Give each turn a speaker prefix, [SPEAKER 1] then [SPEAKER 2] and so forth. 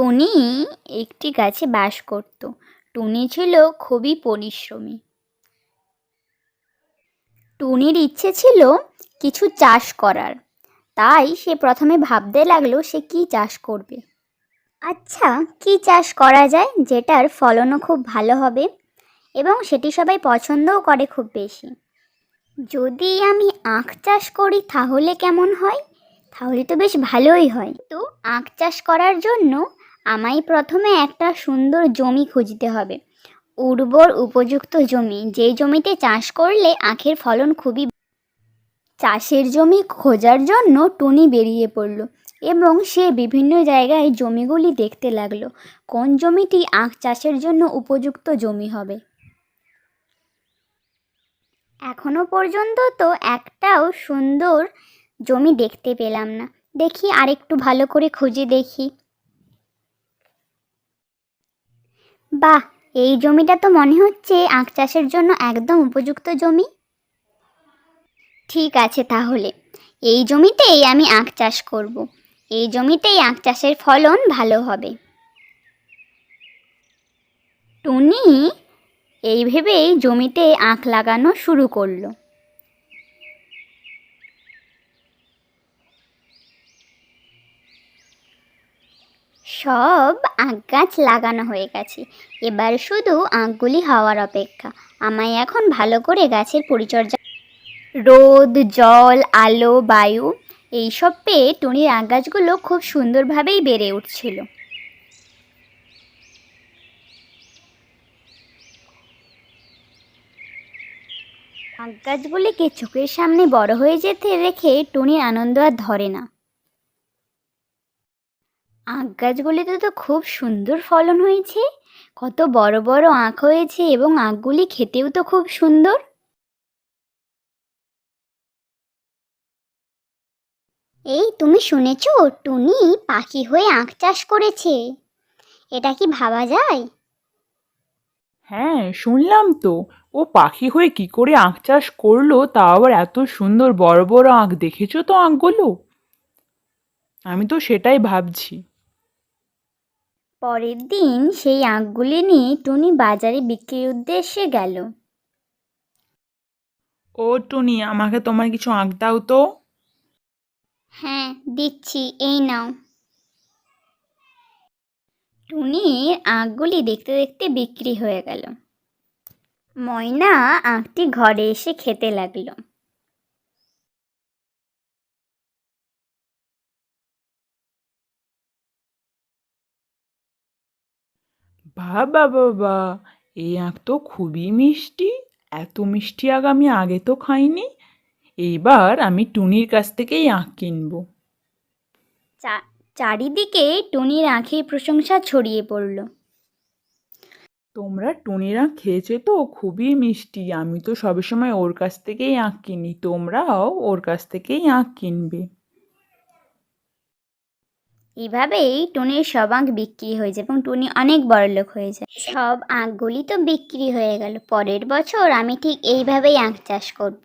[SPEAKER 1] টুনি একটি গাছে বাস করত। টুনি ছিল খুবই পরিশ্রমী। টুনির ইচ্ছে ছিল কিছু চাষ করার। তাই সে প্রথমে ভাবতে লাগল সে কি চাষ করবে। আচ্ছা কি চাষ করা যায় যেটার ফলনও খুব ভালো হবে এবং সেটি সবাই পছন্দও করে খুব বেশি। যদি আমি আখ চাষ করি তাহলে কেমন হয়? তাহলে তো বেশ ভালোই হয়। তো আখ চাষ করার জন্য আমায় প্রথমে একটা সুন্দর জমি খুঁজতে হবে। উর্বর উপযুক্ত জমি, যেই জমিতে চাষ করলে আখের ফলন খুবই চাষের জমি খোঁজার জন্য টুনি বেরিয়ে পড়ল এবং সে বিভিন্ন জায়গায় জমিগুলি দেখতে লাগল। কোন জমিটি আখ চাষের জন্য উপযুক্ত জমি হবে? এখনও পর্যন্ত তো একটাও সুন্দর জমি দেখতে পেলাম না। দেখি আরেকটু ভালো করে খুঁজে দেখি। বাহ, এই জমিটা তো মনে হচ্ছে আখ চাষের জন্য একদম উপযুক্ত জমি। ঠিক আছে তাহলে, এই জমিতেই আমি আখ চাষ করব। এই জমিতেই আখ চাষের ফলন ভালো হবে। টুনি, এই ভেবেই জমিতে আখ লাগানো শুরু করল। সব আখ গাছ লাগানো হয়ে গেছে। এবার শুধু আখগুলি হওয়ার অপেক্ষা। আমায় এখন ভালো করে গাছের পরিচর্যা রোদ, জল, আলো, বায়ু, এইসব পেয়ে টুনির আখ গাছগুলো খুব সুন্দরভাবেই বেড়ে উঠছিল। আখ গাছগুলিকে চোখের সামনে বড় হয়ে যেতে রেখে টুনির আনন্দ আর ধরে না। আখ গাছগুলিতে তো খুব সুন্দর ফলন হয়েছে। কত বড় বড় আখ হয়েছে এবং আখগুলি খেতেও তো খুব সুন্দর। এই তুমি শুনেছ টুনি পাখি হয়ে আখ চাষ করেছে। এটা কি ভাবা যায়?
[SPEAKER 2] হ্যাঁ শুনলাম তো। ও পাখি হয়ে কি করে আখ চাষ করল তা আবার এত সুন্দর বড় বড় আখ দেখেছ তো আখগুলো? আমি তো সেটাই ভাবছি।
[SPEAKER 1] পরের দিন সেই আখগুলি নিয়ে টুনি বাজারে বিক্রির উদ্দেশ্যে গেল।
[SPEAKER 2] ও টুনি আমাকে তোমার কিছু আঁক দাও তো।
[SPEAKER 1] হ্যাঁ দিচ্ছি এই নাও। টুনির আঁকগুলি দেখতে দেখতে বিক্রি হয়ে গেল। ময়না আঁকটি ঘরে এসে খেতে লাগল।
[SPEAKER 2] বাবা বাবা এই আখ তো খুবই মিষ্টি। এত মিষ্টি আখ আমি আগে তো খাইনি। এইবার আমি টুনির কাছ থেকেই আখ কিনবো।
[SPEAKER 1] চারিদিকে টুনির আঁখের প্রশংসা ছড়িয়ে পড়ল।
[SPEAKER 2] তোমরা টুনির আখ খেয়েছো তো? খুবই মিষ্টি। আমি তো সবসময় ওর কাছ থেকেই আখ কিনি। তোমরাও ওর কাছ থেকেই আখ কিনবে।
[SPEAKER 1] এভাবেই টুনির সব আঁক বিক্রি হয়ে যায় এবং টুনি অনেক বড়লোক হয়ে যায় সব আঁকগুলি তো বিক্রি হয়ে গেল। পরের বছর আমি ঠিক এইভাবেই আঁক চাষ করব।